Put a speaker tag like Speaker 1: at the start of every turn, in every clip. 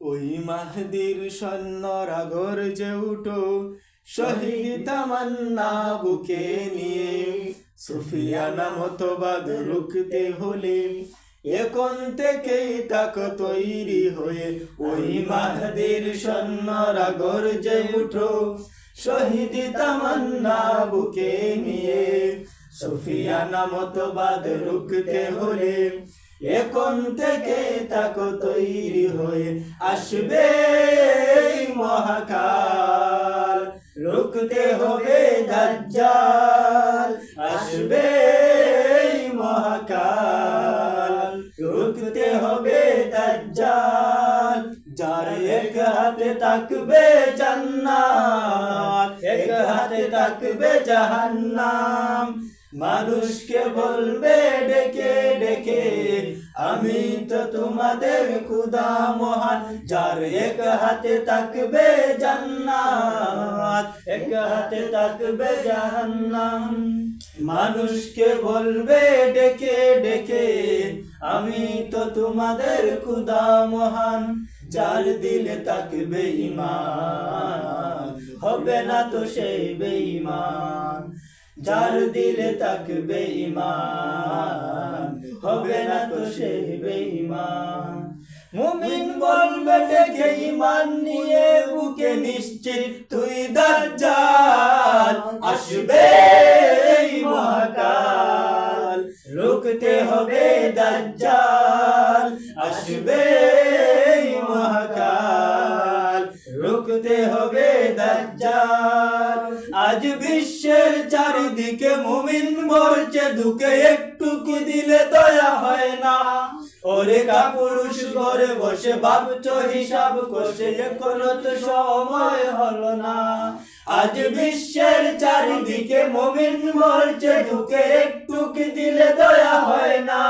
Speaker 1: ওই মাহদির সৈন্যরা গর্জে উঠো শহীদ তামান্না বুকে নিয়ে, সুফিয়ানা মতবাদ রুখতে হলে এখন থেকেই তাক তৈরি হয়ে ওই মাহদির সৈন্যরা গর্জে উঠো শহীদ তামান্না বুকে নিয়ে, সুফিয়ানা মতবাদ রুখতে হলে এখন থেকে তাকো তৈরি হয়ে আসবে মহাকাল। রুখতে হবে দাজ্জাল, আসবে মহাকাল। রুখতে হবে দাজ্জাল, যার এক হাতে তাকবে জান্নাত, এক হাতে তাকবে জাহান্নাম। মানুষকে বলবে ডেকে ডেকে, আমি তো তোমাদের খুদা মহান, যার এক হাতে তাকবে জান্নাত, এক হাতে তাকবে জাহান্নাম। মানুষকে বলবে ডেকে ডেকে, আমি তো তোমাদের খুদা মহান, যার দিলে তাকবে ইমান, হবে না তো সেই বেঈমান। যার দিলে তাকবে ইমান হবে না তো সে বেঈমান। মুমিন বলবে ডেকে ইমান নিয়ে বুকে নিশ্চিত, তুই দাজ্জাল, আসবে মহাকাল। রুখতে হবে দাজ্জাল, আসবে মহাকাল। রুখতে হবে দাজ্জাল। আজ বিশ্বের চারিদিকে মুমিন মরছে, দুকে একটু দিলে দয়া হয় না। ওরে কাপুরুষ ঘরে বসে ভাবছ, হিসাব করছে এখনও তো সময় হলো না। আজ বিশ্বের চারিদিকে মুমিন মরছে, দুকে একটু কি দিলে দয়া হয় না।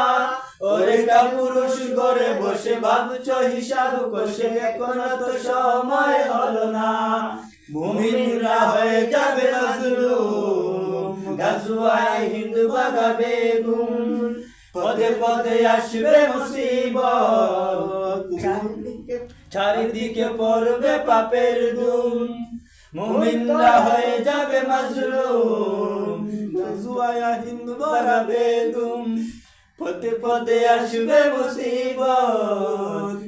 Speaker 1: ওরে কাপুরুষ ঘরে বসে ভাবছ, হিসাব করছে এখনও তো সময় হলো না। মুমিনরা হয়ে যাবে গাজুয়ায় হিন্দু বাগাবে গুম পদে পদে আসবে মুসিবত। চারিদিকে পড়বে পাপের দুম মুমিনরা হয়ে যাবে মাজলুম গাজুয়ায় হিন্দু বাগাবে গুম পদে পদে আসবে মুসিবত।